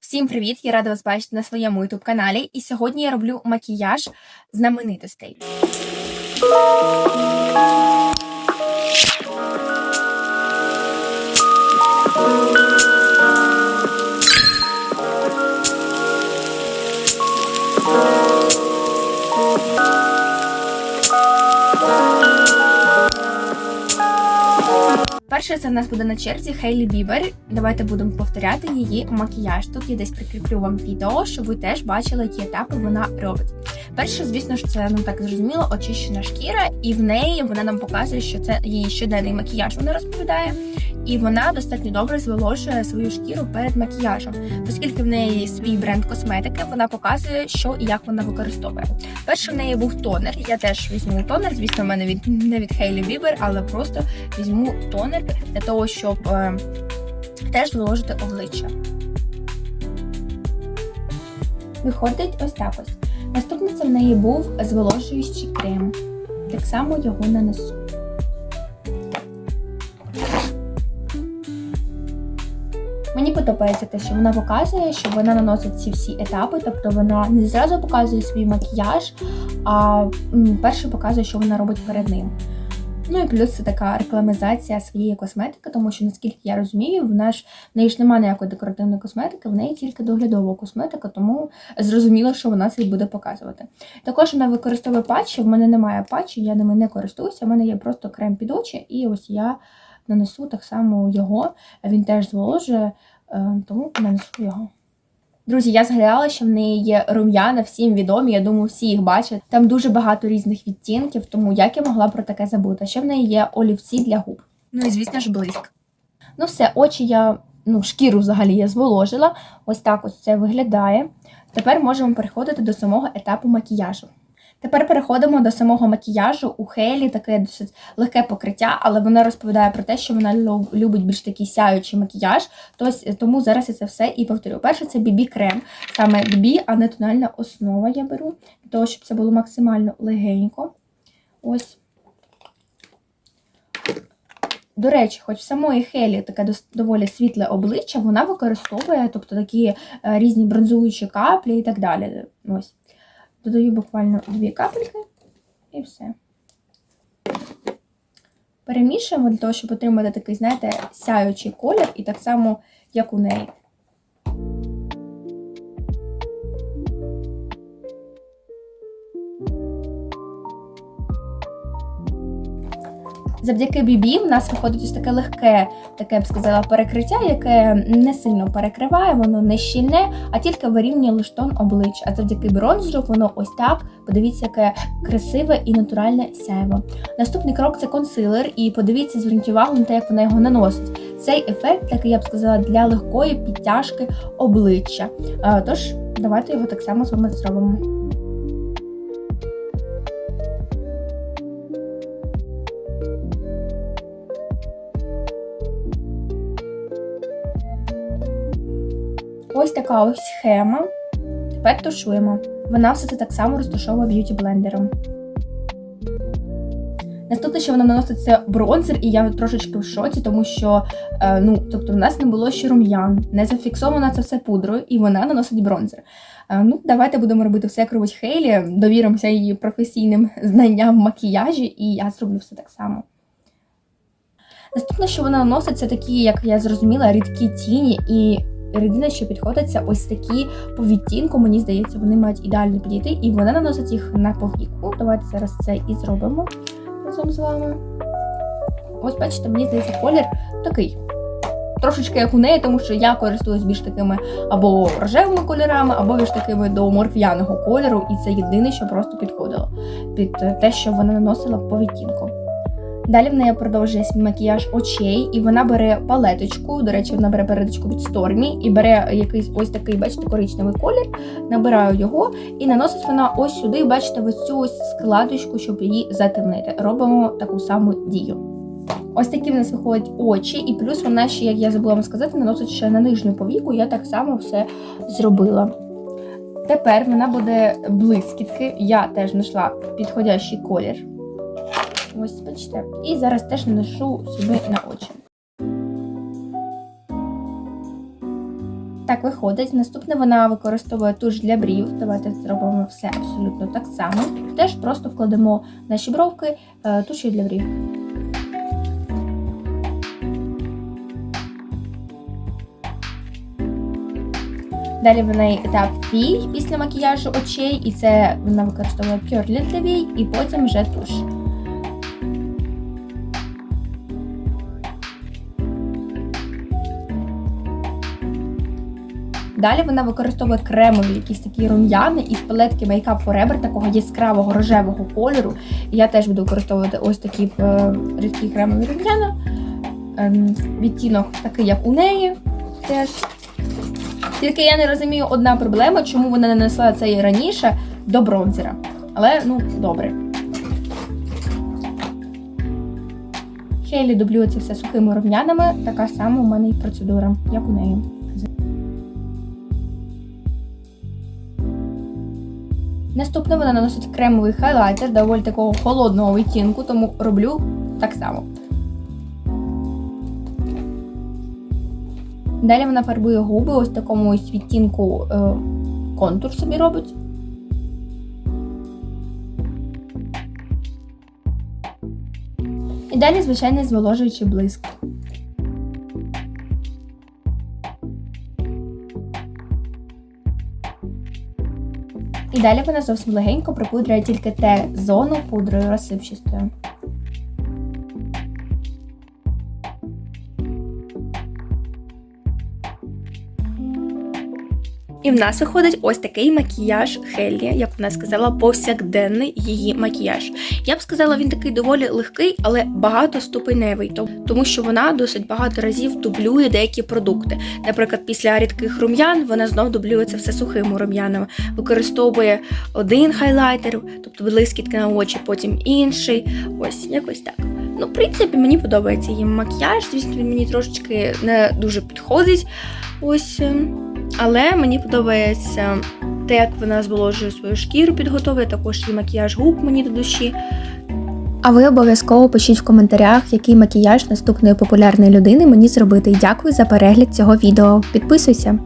Всім привіт! Я рада вас бачити на своєму youtube каналі. І сьогодні я роблю макіяж знаменитостей. Перше це в нас буде на черзі Хейлі Бібер. Давайте будемо повторяти її макіяж. Тут я десь прикріплю вам відео, щоб ви теж бачили, які етапи вона робить. Перше, звісно ж, це ну так зрозуміло, очищена шкіра, і в неї вона нам показує, що це її щоденний макіяж. Вона розповідає, і вона достатньо добре зволожує свою шкіру перед макіяжем, оскільки в неї свій бренд косметики, вона показує, що і як вона використовує. Перше в неї був тонер. Я теж візьму тонер. Звісно, в мене від не від Хейлі Бібер, але просто візьму тонер для того, щоб е, теж зволожити обличчя. Виходить ось так ось. Наступне це в неї був зволожуючий крем. Так само його нанесу. Мені подобається те, що вона показує, що вона наносить ці всі етапи, тобто вона не зразу показує свій макіяж, а перше показує, що вона робить перед ним. Ну і плюс це така рекламізація своєї косметики, тому що, наскільки я розумію, в наш в неї ж немає ніякої декоративної косметики, в неї тільки доглядова косметика, тому зрозуміло, що вона це буде показувати. Також вона використовує патчі, в мене немає патчі, я ними не користуюся, в мене є просто крем під очі, і ось я нанесу так само його, він теж зволожує, тому нанесу його. Друзі, я згадала, що в неї є рум'яна, всім відомі. Я думаю, всі їх бачать. Там дуже багато різних відтінків, тому як я могла про таке забути. Ще в неї є олівці для губ. Ну і звісно ж, блиск. Ну, все, очі я, ну, шкіру взагалі я зволожила. Ось так ось це виглядає. Тепер можемо переходити до самого етапу макіяжу. Тепер переходимо до самого макіяжу. У Хейлі таке досить легке покриття, але вона розповідає про те, що вона любить більш такий сяючий макіяж. Тось, тому зараз я це все і повторю. Перше, це BB крем, саме BB, а не тональна основа я беру, для того, щоб це було максимально легенько. Ось. До речі, хоч в самої Хелі таке доволі світле обличчя, вона використовує тобто, такі е, різні бронзуючі каплі і так далі. Ось. Додаю буквально дві капельки і все. Перемішуємо для того, щоб отримати такий, знаєте, сяючий колір, і так само, як у неї. Завдяки бібі в нас виходить ось таке легке, таке я б сказала, перекриття, яке не сильно перекриває, воно не щільне, а тільки вирівнює лише тон обличчя. А завдяки бронзеру воно ось так. Подивіться, яке красиве і натуральне сяйво. Наступний крок це консилер, і подивіться, зверніть увагу на те, як вона його наносить. Цей ефект, такий я б сказала, для легкої підтяжки обличчя. Е, Тож, давайте його так само з вами зробимо. Ось така ось схема. Тепер тушуємо. Вона все це так само розташовує б'юті блендером. Наступне, що вона наносить, це бронзер, і я трошечки в шоці, тому що е, ну, тобто в нас не було ще рум'ян, не зафіксовано це все пудрою, і вона наносить бронзер. Е, ну, давайте будемо робити все, як Хейлі, довіримося її професійним знанням в макіяжі, і я зроблю все так само. Наступне, що вона наносить, це такі, як я зрозуміла, рідкі тіні, і єдине, що підходить, це ось такі по відтінку, мені здається, вони мають ідеально підійти, і вона наносить їх на повіку. Давайте зараз це і зробимо разом з вами. Ось, бачите, мені здається, колір такий. Трошечки як у неї, тому що я користуюсь більш такими або рожевими кольорами, або більш такими до морф'яного кольору, і це єдине, що просто підходило під те, що вона наносила по відтінку. Далі в неї продовжує макіяж очей, і вона бере палеточку. До речі, вона бере палеточку від Stormy і бере якийсь ось такий, бачите, коричневий колір, набираю його, і наносить вона ось сюди, бачите, ось цю ось складочку, щоб її затемнити. Робимо таку саму дію. Ось такі в нас виходять очі, і плюс вона ще, як я забула вам сказати, наносить ще на нижню повіку. Я так само все зробила. Тепер вона буде блискітки. Я теж знайшла підходящий колір. Ось, бачите. І зараз теж наношу собі на очі. Так, виходить. Наступне вона використовує туш для брів. Давайте зробимо все абсолютно так само. Теж просто вкладемо наші бровки е, тушею для брів. Далі в неї етап вій після макіяжу очей, і це вона використовує кьорлі для вій, і потім вже туш. Далі вона використовує кремові якісь такі рум'яни із палетки Makeup Forever такого яскравого рожевого кольору. І я теж буду використовувати ось такі е, рідкі кремові рум'яна. Ем, відтінок такий, як у неї. Теж. Тільки я не розумію одна проблема, чому вона не нанесла це і раніше до бронзера. Але ну, добре. Хейлі дублює це все сухими рум'янами. Така сама у мене і процедура, як у неї. Наступне вона наносить кремовий хайлайтер доволі такого холодного відтінку, тому роблю так само. Далі вона фарбує губи ось такому ось відтінку е, контур собі робить. І далі звичайний зволожуючий блиск. Далі вона зовсім легенько припудрює тільки те зону пудрою розсипчастою. І в нас виходить ось такий макіяж Хеллі, як вона сказала, повсякденний її макіяж. Я б сказала, він такий доволі легкий, але багатоступеневий, тому що вона досить багато разів дублює деякі продукти. Наприклад, після рідких рум'ян вона знов дублює це все сухими рум'янами, використовує один хайлайтер, тобто блискітки на очі, потім інший. Ось якось так. Ну, в принципі, мені подобається її макіяж. Звісно, він мені трошечки не дуже підходить. Ось. Але мені подобається те, як вона зволожує свою шкіру, підготовує, також і макіяж губ мені до душі. А ви обов'язково пишіть в коментарях, який макіяж наступної популярної людини мені зробити. Дякую за перегляд цього відео. Підписуйся!